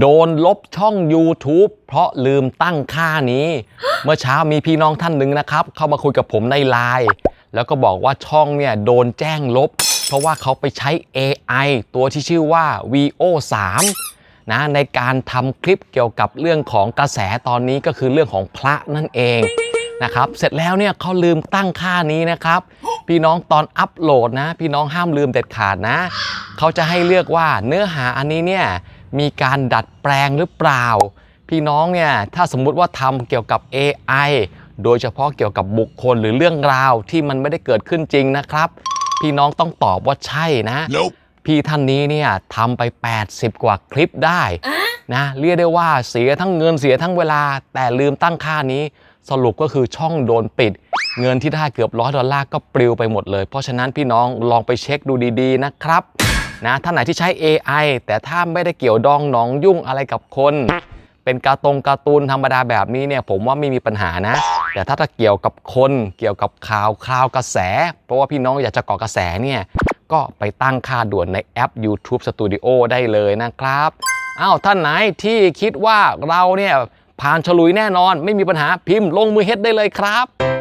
โดนลบช่อง YouTube เพราะลืมตั้งค่านี้ เมื่อเช้ามีพี่น้องท่านหนึ่งนะครับ เข้ามาคุยกับผมในไลน์แล้วก็บอกว่าช่องเนี่ยโดนแจ้งลบ เพราะว่าเขาไปใช้ AI ตัวที่ชื่อว่า VO 3 นะในการทำคลิปเกี่ยวกับเรื่องของกระแสตอนนี้ก็คือเรื่องของพระนั่นเองนะครับ เสร็จแล้วเนี่ยเขาลืมตั้งค่านี้นะครับ พี่น้องตอนอัปโหลดนะ พี่น้องห้ามลืมเด็ดขาดนะ เขาจะให้เลือกว่าเนื้อหาอันนี้เนี่ย มีการดัดแปลงหรือเปล่า พี่น้องเนี่ยถ้าสมมุติว่าทำเกี่ยวกับ AI โดยเฉพาะเกี่ยวกับบุคคลหรือเรื่องราวที่มันไม่ได้เกิดขึ้นจริงนะครับ พี่น้องต้องตอบว่าใช่นะ Nope. พี่ท่านนี้เนี่ยทำไป 80 กว่าคลิปได้นะเรียกได้ว่าเสียทั้งเงินเสียทั้งเวลา แต่ลืมตั้งค่านี้ สรุปก็คือช่องโดนปิด เงินที่ได้เกือบร้อยดอลลาร์ก็ปลิวไปหมดเลย เพราะฉะนั้นพี่น้องลองไปเช็คดูดีๆนะครับ นะท่านไหนที่ใช้ AI แต่ถ้าไม่ได้เกี่ยวดองหนองยุ่งอะไรกับคน เป็นการ์ตงการ์ตูนธรรมดาแบบนี้เนี่ยผมว่าไม่มีปัญหานะ แต่ถ้าถ้าเกี่ยวกับคนเกี่ยวกับข่าวคราวกระแส เพราะว่าพี่น้องอยากจะเกาะกระแสเนี่ยก็ไปตั้งค่าด่วนในแอป YouTube Studio ได้เลยนะครับอ้าวท่านไหนที่คิดว่าเราเนี่ยผ่านฉลุยแน่นอน ไม่มีปัญหาพิมพ์ลงมือเฮ็ดได้เลยครับ